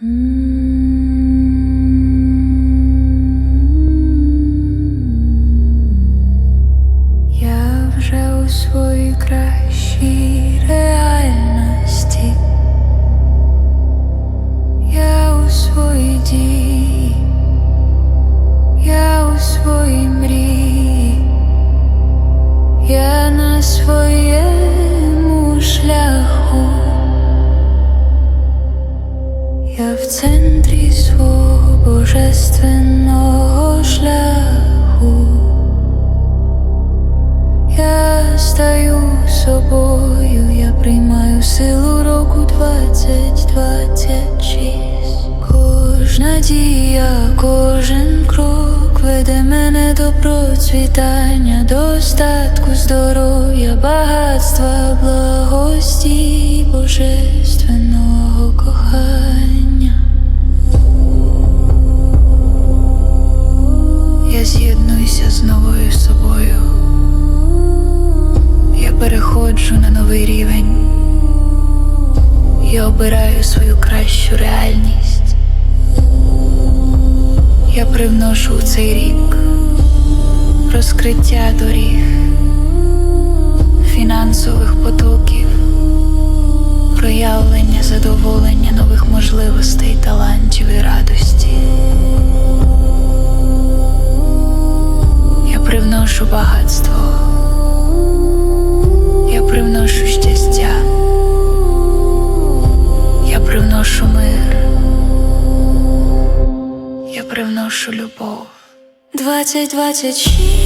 Я вже у своїй кращій реальності. Я у своїй дії, я у своїй мрії, я на своєму центрі свого божественного шляху. Я стаю собою, я приймаю силу року 2026 Кожна дія, кожен крок веде мене до процвітання, достатку, здоров'я, багатства, благості, божественного кохання. Переходжу на новий рівень. Я обираю свою кращу реальність. Я привношу у цей рік розкриття доріг, фінансових потоків, проявлення задоволення нових можливостей, талантів і радості. Я привношу багатство. Привношу любов. 2026